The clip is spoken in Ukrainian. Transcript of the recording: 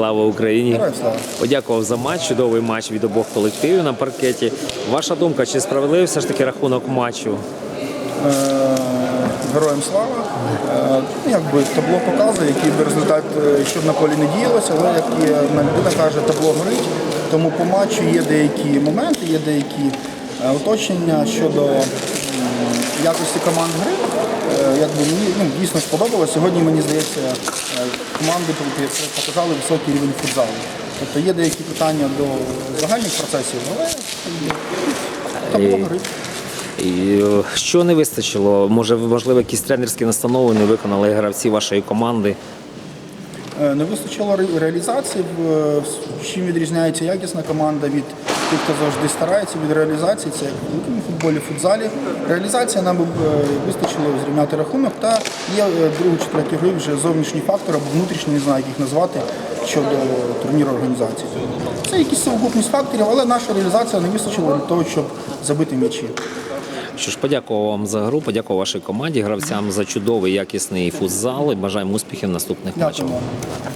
Слава Україні! Героям слава. Подякував за матч. Чудовий матч від обох колективів на паркеті. Ваша думка, чи справедливий все ж таки рахунок матчу? Е, Героям слава. Е, ну, Якби табло показує, який би результат, е, що б на полі не діялося, але як і одна людина каже, табло горить. Тому по матчу є деякі моменти, є деякі уточнення щодо якості команд гри. Е, Якби мені ну, дійсно сподобалось. Сьогодні мені здається, е, команди показали високий рівень футзалу. Тобто є деякі питання до загальних процесів, але Е, горить. І е, що не вистачило? Може, можливо, якісь тренерські настанови не виконали гравці вашої команди? Не вистачило ре- реалізації. Чим відрізняється якісна команда від хто завжди старається від реалізації, це як в футболі, футзалі. Реалізація нам би е, вистачило зрівняти рахунок. Та є е, другу четвертій гри вже зовнішній фактор або внутрішній, не знаю, як їх назвати щодо турніру організації. Це якісь совокупність факторів, але наша реалізація не вистачила для того, щоб забити м'ячі. Що ж, подякував вам за гру, подякував вашій команді, гравцям за чудовий якісний футзал і бажаємо успіхів в наступних матчах.